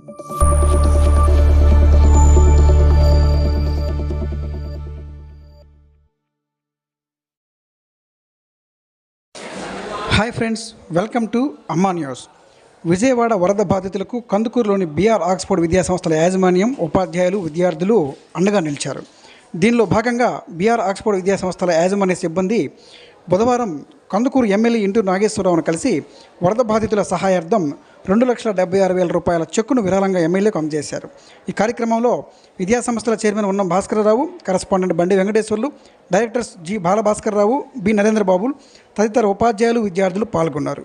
Hi friends welcome to Amma news Vijayawada వరద బాధితులకు కందుకూరులోని BR Oxford విద్యాసంస్థల యాజమాన్యం ఉపాధ్యాయులు విద్యార్థులు అండగా నిలిచారు. దీనిలో భాగంగా బీఆర్ ఆక్స్ఫోర్డ్ విద్యాసంస్థల యాజమాన్య సిబ్బంది బుధవారం కందుకూరు ఎమ్మెల్యే ఇంటూ నాగేశ్వరరావును కలిసి వరద బాధితుల సహాయార్థం రెండు లక్షల డెబ్బై ఆరు వేల రూపాయల చెక్కును విరాళంగా ఎమ్మెల్యేకు అందజేశారు ఈ కార్యక్రమంలో విద్యాసంస్థల chairman Unnam Bhaskararao correspondent Bandi Venkateswarlu directors G Balabhaskarrao B Narendrababu తదితర ఉపాధ్యాయులు విద్యార్థులు పాల్గొన్నారు.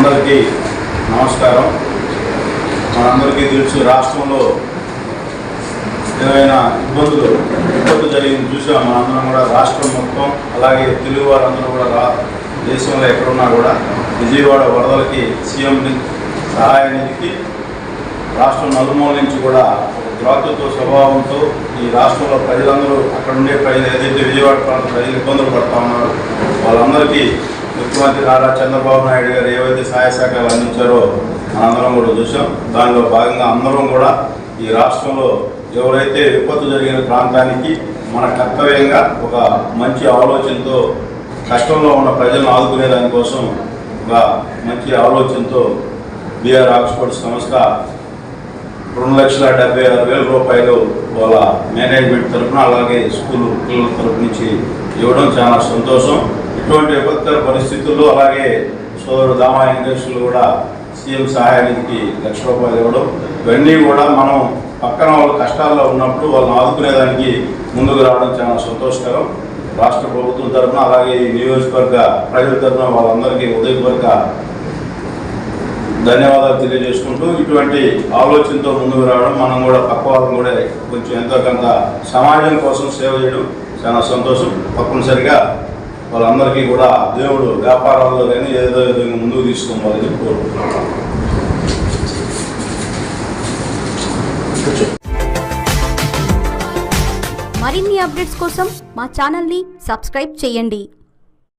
అందరికీ నమస్కారం. మనందరికీ తెలుసు రాష్ట్రంలో ఏమైనా ఇబ్బందులు ఇబ్బంది జరిగింది చూసాం మనందరం కూడా రాష్ట్రం మొత్తం అలాగే తెలుగు వారందరూ కూడా రా దేశంలో ఎక్కడున్నా కూడా విజయవాడ వరదలకి సీఎం ని- సహాయ నిధికి రాష్ట్రం నలుమూల నుంచి కూడా ఒక స్వభావంతో ఈ రాష్ట్రంలో ప్రజలందరూ అక్కడ ఉండే ప్రజలు ఏదైతే విజయవాడ ప్రాంత ప్రజలు ఇబ్బందులు పడతా ఉన్నారో వాళ్ళందరికీ ముఖ్యమంత్రి నారా చంద్రబాబు నాయుడు గారు ఏవైతే సహాయ శాఖలు అందించారో మనందరం కూడా చూసాం దానిలో భాగంగా అందరం కూడా ఈ రాష్ట్రంలో ఎవరైతే విపత్తు జరిగిన ప్రాంతానికి మన కర్తవ్యంగా ఒక మంచి ఆలోచనతో కష్టంలో ఉన్న ప్రజలను ఆదుకునే దానికోసం ఒక మంచి ఆలోచనతో బీఆర్ ఆక్స్ఫోర్డ్ సంస్థ రెండు లక్షల డెబ్బై ఆరు వేల రూపాయలు వాళ్ళ మేనేజ్మెంట్ తరఫున అలాగే స్కూల్ పిల్లల తరఫు నుంచి ఇవ్వడం చాలా సంతోషం. ఇటువంటి విపత్కర పరిస్థితుల్లో అలాగే సోదరు దామా వెంకటేశ్వర్లు కూడా సీఎం సహాయానికి లక్ష రూపాయలు ఇవ్వడం ఇవన్నీ కూడా మనం పక్కన వాళ్ళ కష్టాల్లో ఉన్నప్పుడు వాళ్ళని ఆదుకునేదానికి ముందుకు రావడం చాలా సంతోషకరం. రాష్ట్ర ప్రభుత్వం తరఫున అలాగే ఈ నియోజకవర్గ ప్రజల తరఫున వాళ్ళందరికీ ఉదయపూర్వక ధన్యవాదాలు తెలియజేసుకుంటూ ఇటువంటి ఆలోచనతో ముందుకు రావడం మనం కూడా పక్క వాళ్ళని కూడా కొంచెం ఎంతో కొంత సమాజం కోసం సేవ చేయడం చాలా సంతోషం. తప్పనిసరిగా వాళ్ళందరికీ కూడా దేవుడు వ్యాపారాల్లో కానీ ఏదో ఏదో ముందుకు తీసుకోవాలని కోరుకుంటున్నాను మరిన్ని అప్డేట్స్ కోసం మా ఛానల్ని సబ్స్క్రైబ్ చేయండి.